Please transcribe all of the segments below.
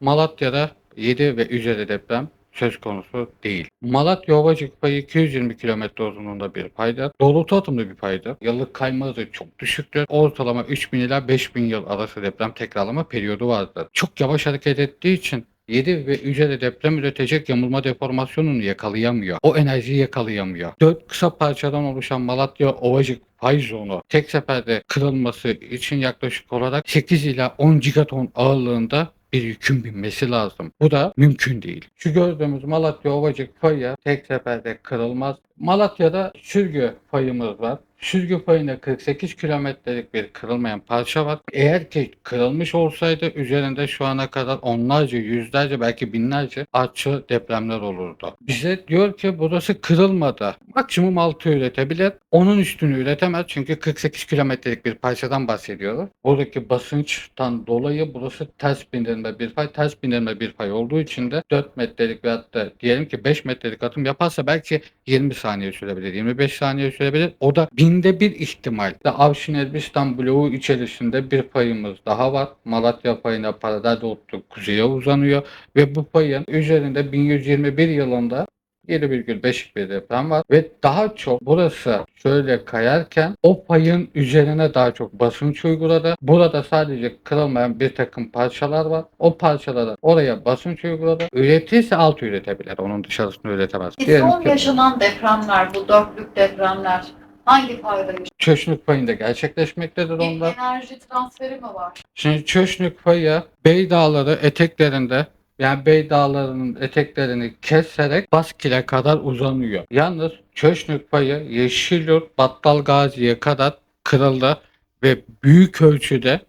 Malatya'da 7 ve üzeri deprem söz konusu değil. Malatya Ovacık payı 220 kilometre uzunluğunda bir paydır. Doğrultu atımlı bir paydır. Yıllık kayma hızı çok düşüktür. Ortalama 3000 ila 5000 yıl arası deprem tekrarlama periyodu vardır. Çok yavaş hareket ettiği için 7 ve üzeri deprem üretecek yamulma deformasyonunu yakalayamıyor. O enerjiyi yakalayamıyor. 4 kısa parçadan oluşan Malatya Ovacık pay zonu tek seferde kırılması için yaklaşık olarak 8 ila 10 gigaton ağırlığında bir yükün binmesi lazım. Bu da mümkün değil. Şu gördüğümüz Malatya Ovacık payı tek seferde kırılmaz. Malatya'da sürgü payımız var. Sürgü payında 48 kilometrelik bir kırılmayan parça var. Eğer ki kırılmış olsaydı üzerinde şu ana kadar onlarca, yüzlerce belki binlerce artçı depremler olurdu. Bize diyor ki burası kırılmadı. Maksimum 6 üretebilir. Onun üstünü üretemez çünkü 48 kilometrelik bir parçadan bahsediyoruz. Buradaki basınçtan dolayı burası ters bindirme bir pay. Ters bindirme bir pay olduğu için de 4 metrelik veyahut da diyelim ki 5 metrelik atım yaparsa belki 20 saniye sürebilir, 25 saniye sürebilir. O da binde bir ihtimal. İşte Avşin Elbistan bloğu içerisinde bir payımız daha var. Malatya payına paralel doğrultu kuzeye uzanıyor ve bu payın üzerinde 1121 yılında 7,5'lik bir deprem var ve daha çok burası şöyle kayarken o payın üzerine daha çok basınç uyguladı. Burada sadece kırılmayan bir takım parçalar var. O parçalara oraya basınç uyguladı. Üretirse alt üretebilir. Onun dışarısını üretemez. Peki Diyelim son ki yaşanan depremler, bu dörtlük depremler hangi payda yaşanıyor? çöşnük payında gerçekleşmektedir Bir onlar. enerji transferi mi var? Şimdi Çöşnük payı Bey Dağları eteklerinde yani Bey Dağları'nın eteklerini keserek Baskil'e kadar uzanıyor. Yalnız Çöşnük payı Yeşilyurt Battal Gazi'ye kadar kırıldı ve büyük ölçüde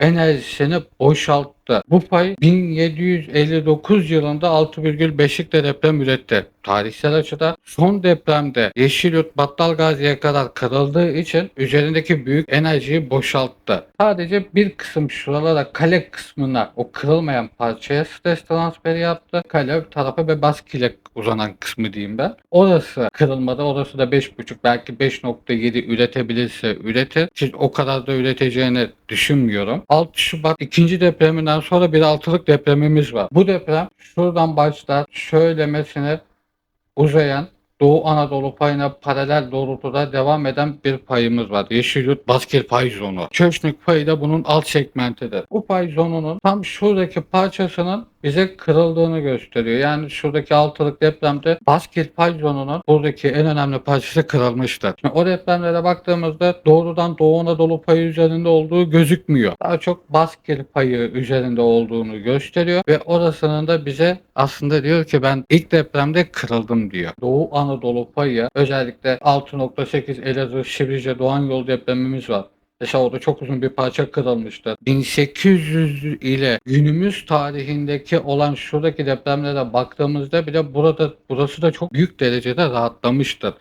enerjisini boşalttı. Bu pay 1759 yılında 6,5'lik de deprem üretti. Tarihsel açıda son depremde Yeşilyurt Battal Gazi'ye kadar kırıldığı için üzerindeki büyük enerjiyi boşalttı. Sadece bir kısım şuralara kale kısmına o kırılmayan parçaya stres transferi yaptı. Kale tarafı ve baskıyla uzanan kısmı diyeyim ben. Orası kırılmadı. Orası da 5.5 belki 5.7 üretebilirse üretir. Ki o kadar da üreteceğini düşünmüyorum. 6 Şubat ikinci depreminden sonra bir altılık depremimiz var. Bu deprem şuradan başlar şöylemesine uzayan Doğu Anadolu payına paralel doğrultuda devam eden bir payımız var. Yeşilyurt Baskil pay zonu. Çöşnük payı da bunun alt segmentidir. Bu pay zonunun tam şuradaki parçasının bize kırıldığını gösteriyor. Yani şuradaki altılık depremde Baskil pay zonunun buradaki en önemli parçası kırılmıştır. Şimdi o depremlere baktığımızda doğrudan Doğu Anadolu payı üzerinde olduğu gözükmüyor. Daha çok Baskil payı üzerinde olduğunu gösteriyor ve orasının da bize aslında diyor ki ben ilk depremde kırıldım diyor. Doğu Anadolu payı özellikle 6.8 Elazığ Şivrice Doğan Yol depremimiz var. Orada çok uzun bir parça kırılmıştı. 1800 ile günümüz tarihindeki olan şuradaki depremlere baktığımızda bile burada burası da çok büyük derecede rahatlamıştır.